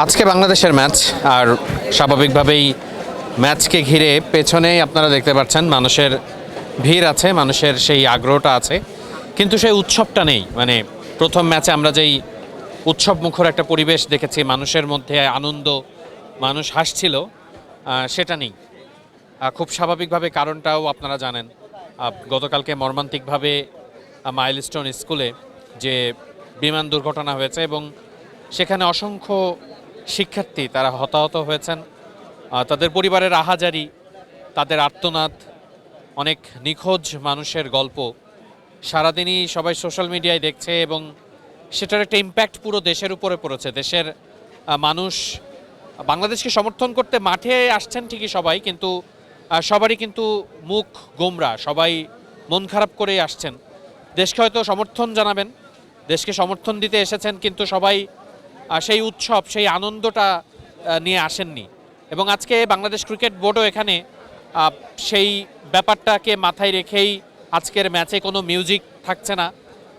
আজকে বাংলাদেশের ম্যাচ, আর স্বাভাবিকভাবেই ম্যাচকে ঘিরে পেছনেই আপনারা দেখতে পাচ্ছেন মানুষের ভিড় আছে, মানুষের সেই আগ্রহটা আছে। কিন্তু সেই উৎসবটা নেই। মানে প্রথম ম্যাচে আমরা যেই উৎসব মুখর একটা পরিবেশ দেখেছি, মানুষের মধ্যে আনন্দ, মানুষ হাসছিল সেটা নেই। খুব স্বাভাবিকভাবে কারণটাও আপনারা জানেন। গতকালকে মর্মান্তিকভাবে মাইলস্টোন স্কুলে যে বিমান দুর্ঘটনা হয়েছে এবং সেখানে অসংখ্য শিক্ষার্থী, তারা হতাহত হয়েছেন। তাদের পরিবারের আহাজারি, তাদের আর্তনাদ, অনেক নিখোঁজ মানুষের গল্প সারাদিনই সবাই সোশ্যাল মিডিয়ায় দেখছে এবং সেটার একটা ইম্প্যাক্ট পুরো দেশের উপরে পড়েছে। দেশের মানুষ বাংলাদেশকে সমর্থন করতে মাঠে আসছেন ঠিকই সবাই, কিন্তু সবারই কিন্তু মুখ গোমরা, সবাই মন খারাপ করেই আসছেন। দেশকে হয়তো সমর্থন জানাবেন, দেশকে সমর্থন দিতে এসেছেন, কিন্তু সবাই সেই উৎসব, সেই আনন্দটা নিয়ে আসেননি। এবং আজকে বাংলাদেশ ক্রিকেট বোর্ডও এখানে সেই ব্যাপারটাকে মাথায় রেখেই আজকের ম্যাচে কোনো মিউজিক থাকছে না।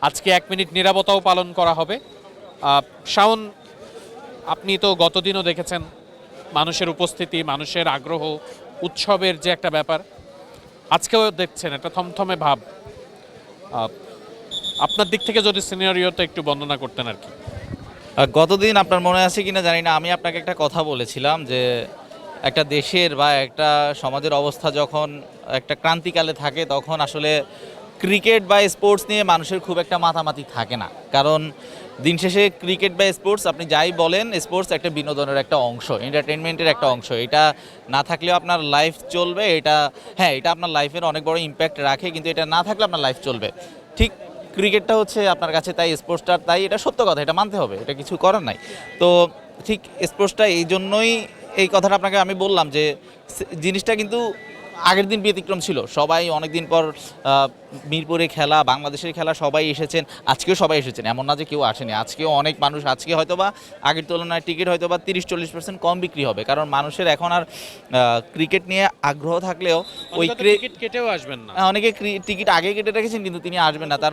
আজকে এক মিনিট নিরাপত্তাও পালন করা হবে। শাওন, আপনি তো গতদিনও দেখেছেন মানুষের উপস্থিতি, মানুষের আগ্রহ, উৎসবের যে একটা ব্যাপার। আজকেও দেখছেন একটা থমথমে ভাব। আপনার দিক থেকে যদি সিনিয়রিওতে একটু বর্ণনা করতেন আর কি। গতদিন আপনার মনে আছে কিনা জানি না, আমি আপনাকে একটা কথা বলেছিলাম যে একটা দেশের বা একটা সমাজের অবস্থা যখন একটা ক্রান্তিকালে থাকে, তখন আসলে ক্রিকেট বা স্পোর্টস নিয়ে মানুষের খুব একটা মাতামাতি থাকে না। কারণ দিন শেষে ক্রিকেট বা স্পোর্টস আপনি যাই বলেন, স্পোর্টস একটা বিনোদনের একটা অংশ এন্টারটেনমেন্টের একটা অংশ। এটা না থাকলেও আপনার লাইফ চলবে, এটা হ্যাঁ এটা আপনার লাইফের অনেক বড় ইম্প্যাক্ট রাখে, কিন্তু এটা না থাকলে আপনার লাইফ চলবে। ঠিক ক্রিকেটটা হচ্ছে আপনার কাছে তাই স্পোর্টসটার তাই এটা সত্য কথা, এটা মানতে হবে, এটা কিছু করার নাই। তো ঠিক স্পোর্টসটা এই জন্যই এই কথাটা আপনাকে আমি বললাম যে, জিনিসটা কিন্তু আগের দিন ব্যতিক্রম ছিল। সবাই অনেক দিন পর মিরপুরে খেলা বাংলাদেশের খেলা সবাই এসেছেন। আজকেও সবাই এসেছেন। এমন না যে কেউ আসেনি। আজকেও অনেক মানুষ আজকে হয়তো বা আগের তুলনায় টিকিট হয়তো বা তিরিশ চল্লিশ পার্সেন্ট কম বিক্রি হবে। কারণ মানুষের এখন আর ক্রিকেট নিয়ে আগ্রহ থাকলেও ওই অন্তত ক্রে- টিকিট কেটেও আসবেন না। হ্যাঁ, অনেকে ক্রি- টিকিট আগে কেটে রেখেছেন কিন্তু তিনি আসবেন না। তার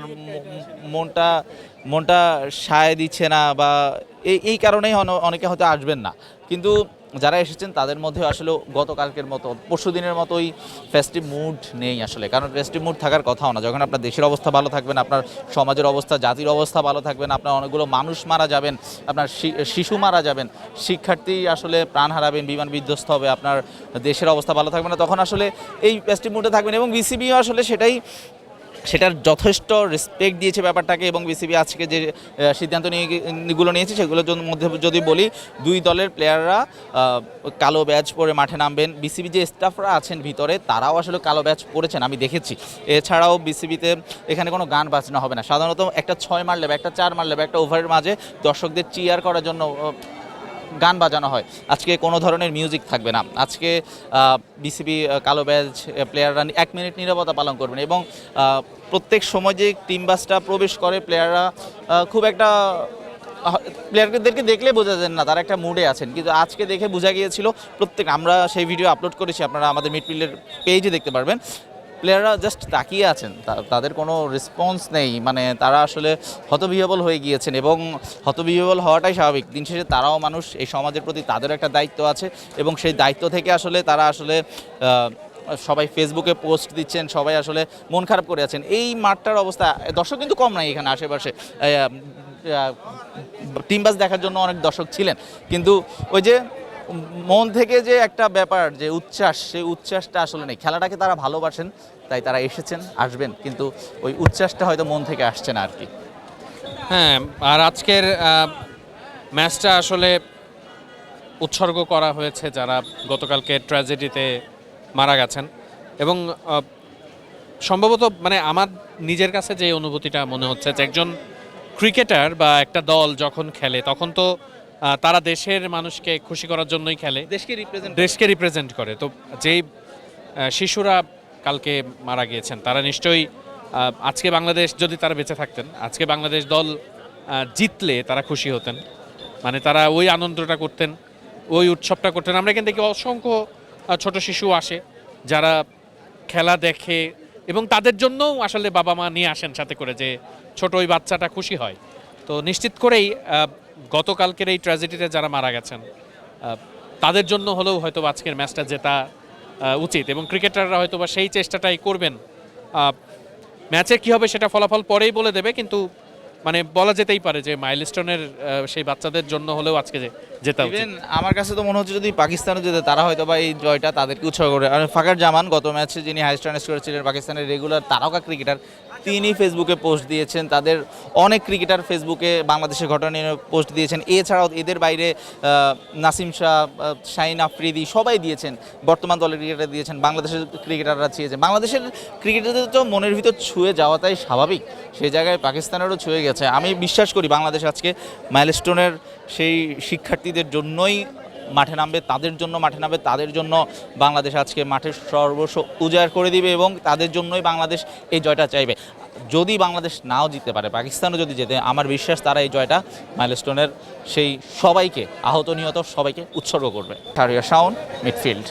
মনটা মনটা সায় দিচ্ছে না বা এই এই কারণেই অনেকে হয়তো আসবেন না। কিন্তু যারা এসেছেন, তাদের মধ্যে আসলে গতকালকের মতো পরশু দিনের মতোই ফেস্টিভ মুড নেই আসলে। কারণ ফেস্টিভ মুড থাকার কথাও না। যখন আপনার দেশের অবস্থা ভালো থাকবেন, আপনার সমাজের অবস্থা, জাতির অবস্থা ভালো থাকবেন, আপনার অনেকগুলো মানুষ মারা যাবেন, আপনার শিশু মারা যাবেন, শিক্ষার্থী আসলে প্রাণ হারাবেন, বিমান বিধ্বস্ত হবে, আপনার দেশের অবস্থা ভালো থাকবে না, তখন আসলে এই ফেস্টিভ মুডে থাকবেন। এবং বিসিবিও আসলে সেটাই সেটার যথেষ্ট রেসপেক্ট দিয়েছে ব্যাপারটাকে এবং বিসিবি আজকে যে সিদ্ধান্ত নিয়েগুলো নিয়েছে সেগুলোর মধ্যে যদি বলি, দুই দলের প্লেয়াররা কালো ব্যাচ পরে মাঠে নামবেন। বিসিবি যে স্টাফরা আছেন ভিতরে, তারাও আসলে কালো ব্যাচ পরেছেন, আমি দেখেছি। এছাড়াও বিসিবিতে এখানে কোনো গান বাজনা হবে না। সাধারণত একটা ছয় মারলে বা একটা চার মারলে বা একটা ওভারের মাঝে দর্শকদের চিয়ার করার জন্য গান বাজানো হয়। আজকে কোনো ধরনের মিউজিক থাকবে না। আজকে বিসিবি কালো ব্যাচ প্লেয়াররা এক মিনিট নিরাপত্তা পালন করবেন এবং প্রত্যেক সময় যে টিম বাসটা প্রবেশ করে প্লেয়াররা খুব একটা প্লেয়ারদেরকে দেখলে বোঝা যায় না, তারা একটা মুডে আছেন। কিন্তু আজকে দেখে বোঝা গিয়েছিল, প্রত্যেক আমরা সেই ভিডিও আপলোড করেছি, আপনারা আমাদের মিডফিল্ডের পেজে দেখতে পারবেন। প্লেয়াররা জাস্ট তাকিয়ে আছেন। তাদের কোনো রেসপন্স নেই। মানে তারা আসলে হতবিহবল হয়ে গিয়েছেন এবং হতবিহবল হওয়াটাই স্বাভাবিক। দিন শেষে তারাও মানুষ এই সমাজের প্রতি তাদের একটা দায়িত্ব আছে এবং সেই দায়িত্ব থেকে আসলে তারা আসলে সবাই ফেসবুকে পোস্ট দিচ্ছেন, সবাই আসলে মন খারাপ করে আছেন। এই মাঠটার অবস্থা, দর্শক কিন্তু কম নাই এখানে আশেপাশে। টিম বাস দেখার জন্য অনেক দর্শক ছিলেন। কিন্তু ওই যে মন থেকে যে একটা ব্যাপার, যে উচ্ছ্বাস, সেই উচ্ছ্বাসটা আসলে নেই। খেলাটাকে তারা ভালোবাসেন, তাই তারা এসেছেন, আসবেন, কিন্তু ওই উচ্ছ্বাসটা হয়তো মন থেকে আসছে না আর কি। হ্যাঁ আর আজকের ম্যাচটা আসলে উৎসর্গ করা হয়েছে যারা গতকালকে ট্র্যাজেডিতে মারা গেছেন। এবং সম্ভবত মানে আমার নিজের কাছে যে অনুভূতিটা মনে হচ্ছে, যে একজন ক্রিকেটার বা একটা দল যখন খেলে, তখন তো তারা দেশের মানুষকে খুশি করার জন্যই খেলে। দেশকে রিপ্রেজেন্ট দেশকে রিপ্রেজেন্ট করে। তো যেই শিশুরা কালকে মারা গিয়েছেন তারা নিশ্চয়ই আজকে বাংলাদেশ যদি তারা বেঁচে থাকতেন আজকে বাংলাদেশ দল জিতলে তারা খুশি হতেন। মানে তারা ওই আনন্দটা করতেন ওই উৎসবটা করতেন। আমরা এখান থেকে অসংখ্য ছোট শিশু আসে যারা খেলা দেখে এবং তাদের জন্যও আসলে বাবা মা নিয়ে আসেন সাথে করে যে ছোট ওই বাচ্চাটা খুশি হয়। তো নিশ্চিত করেই গতকালকের এই ট্র্যাজেডিতে যারা মারা গেছেন তাদের জন্য হলেও হয়তো আজকের ম্যাচটা জেতা উচিত এবং ক্রিকেটাররা হয়তো বা সেই চেষ্টাটাই করবেন। ম্যাচে কি হবে সেটা ফলাফল পরেই বলে দেবে, কিন্তু মানে বলা যেতেই পারে যে মাইলস্টোনের সেই বাচ্চাদের জন্য হলেও আজকে যে জেতা ইভেন আমার কাছে তো মনে হচ্ছে যদি পাকিস্তানও যেতে তারা হয়তো বা এই জয়টা তাদেরকে উৎসাহ করে আর ফাকার জামান গত ম্যাচে যিনি হাইস্ট রান করেছিলেন পাকিস্তানের রেগুলার তারকা ক্রিকেটার তিনি ফেসবুকে পোস্ট দিয়েছেন, তাদের অনেক ক্রিকেটার ফেসবুকে বাংলাদেশের ঘটনা নিয়ে পোস্ট দিয়েছেন। এছাড়াও এদের বাইরে নাসিম শাহ শাহিন আফ্রিদি সবাই দিয়েছেন, বর্তমান দলের ক্রিকেটার দিয়েছেন, বাংলাদেশের ক্রিকেটাররা চেয়েছেন। বাংলাদেশের ক্রিকেটারদের তো মনের ভিতর ছুঁয়ে যাওয়াটাই স্বাভাবিক সেই জায়গায় পাকিস্তানেরও ছুঁয়ে গেছে। আমি বিশ্বাস করি বাংলাদেশ আজকে মাইলস্টোনের সেই শিক্ষার্থীদের জন্যই মাঠে নামবে, তাদের জন্য মাঠে নামবে, তাদের জন্য বাংলাদেশ আজকে মাঠের সর্বস্ব উজাড় করে দিবে এবং তাদের জন্যই বাংলাদেশ এই জয়টা চাইবে। যদি বাংলাদেশ নাও জিততে পারে, পাকিস্তানও যদি যেতে আমার বিশ্বাস তারা এই জয়টা মাইলস্টোনের সেই সবাইকে, আহত নিহত সবাইকে উৎসর্গ করবে। থারিয়া সাউন্ড মিডফিল্ড